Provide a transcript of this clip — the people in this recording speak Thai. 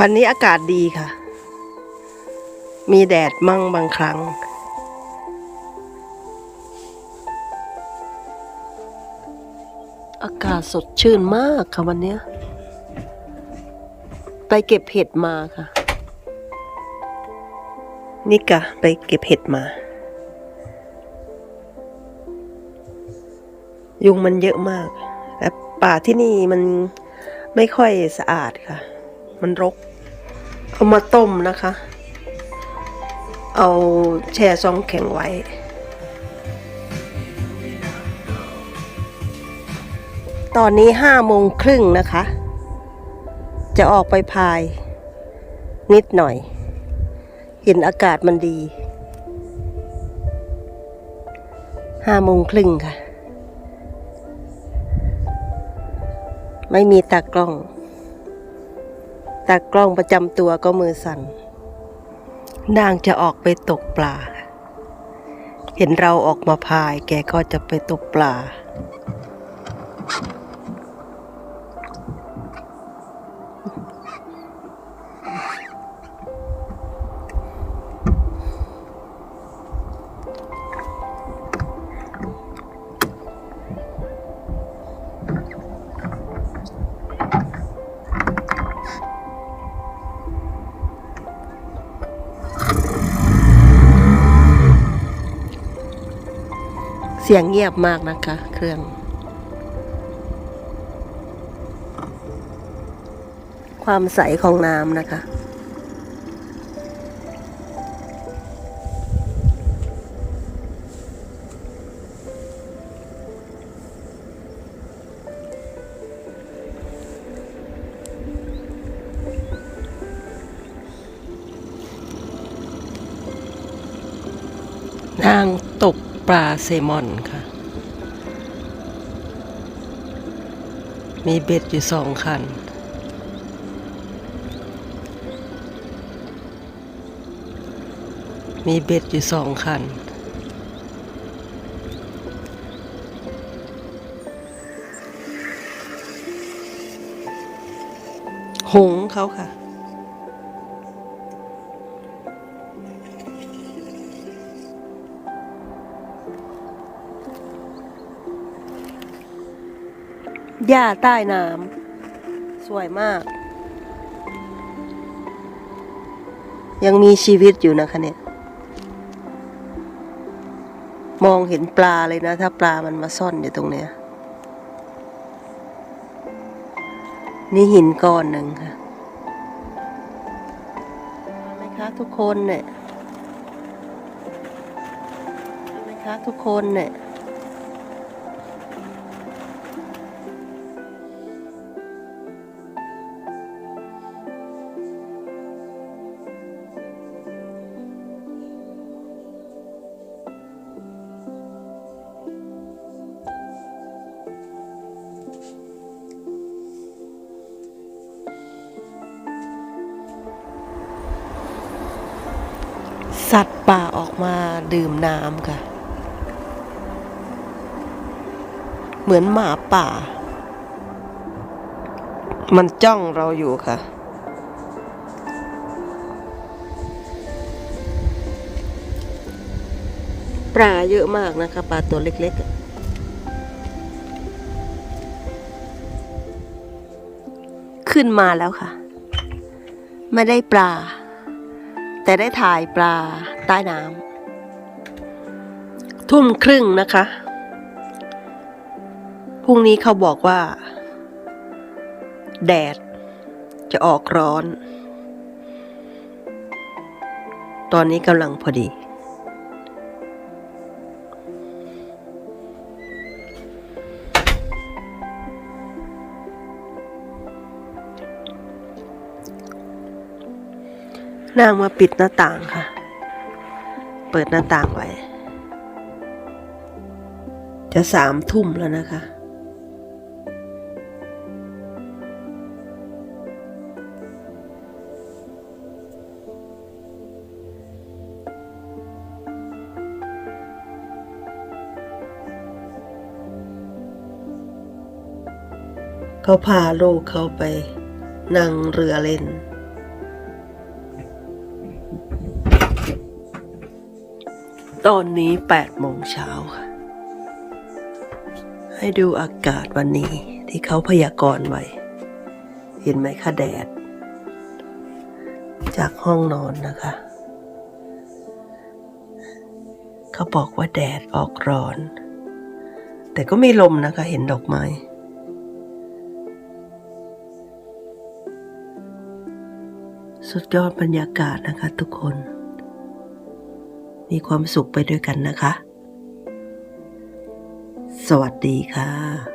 วันนี้อากาศดีค่ะ มีแดดมั่งบางครั้ง อากาศสดชื่นมากค่ะวันนี้ไปเก็บเห็ดมาค่ะ นี่กะไปเก็บเห็ดมา ยุงมันเยอะมาก และป่าที่นี่มันไม่ค่อยสะอาดค่ะ มันรก เอามาต้มนะคะ เอาแช่ซองแข็งไว้ ตอนนี้ห้าโมงครึ่งนะคะ จะออกไปพาย นิดหน่อย เห็นอากาศมันดีห้าโมงครึ่งค่ะ ไม่มีตากล้อง ตากล้องประจำตัวก็มือสั่น นางจะออกไปตกปลา เห็นเราออกมาพายแกก็จะไปตกปลา เสียงเงียบมากนะคะ เครื่อง ความใสของน้ำนะคะนางตก ปลาเซมอนค่ะ มีเบ็ดอยู่สองคัน มีเบ็ดอยู่สองคันหงเขาค่ะ หญ้าใต้น้ำสวยมาก ยังมีชีวิตอยู่นะคะเนี่ย มองเห็นปลาเลยนะ ถ้าปลามันมาซ่อนอยู่ตรงเนี้ย นี่หินก้อนหนึ่งค่ะเห็นไหมคะทุกคนเนี่ยเห็นไหมคะทุกคนเนี่ย สัตว์ป่าออกมาดื่มน้ำค่ะ เหมือนหมาป่า มันจ้องเราอยู่ค่ะ ปลาเยอะมากนะคะปลาตัวเล็กๆขึ้นมาแล้วค่ะ ไม่ได้ปลา แต่ได้ถ่ายปลาใต้น้ำทุ่มครึ่งนะคะ พรุ่งนี้เขาบอกว่า แดด จะออกร้อน ตอนนี้กำลังพอดี นางมาปิดหน้าต่างค่ะ เปิดหน้าต่างไว้ จะสามทุ่มแล้วนะคะ เขาพาลูกเขาไปนั่งเรือเล่น ตอนนี้แปดโมงเช้าค่ะให้ดูอากาศวันนี้ที่เขาพยากรณ์ไว้ เห็นไหมคะแดด จากห้องนอนนะคะ เขาบอกว่าแดดออกร้อน แต่ก็มีลมนะคะเห็นดอกไม้สุดยอดบรรยากาศนะคะทุกคน มีความสุขไปด้วยกันนะคะ สวัสดีค่ะ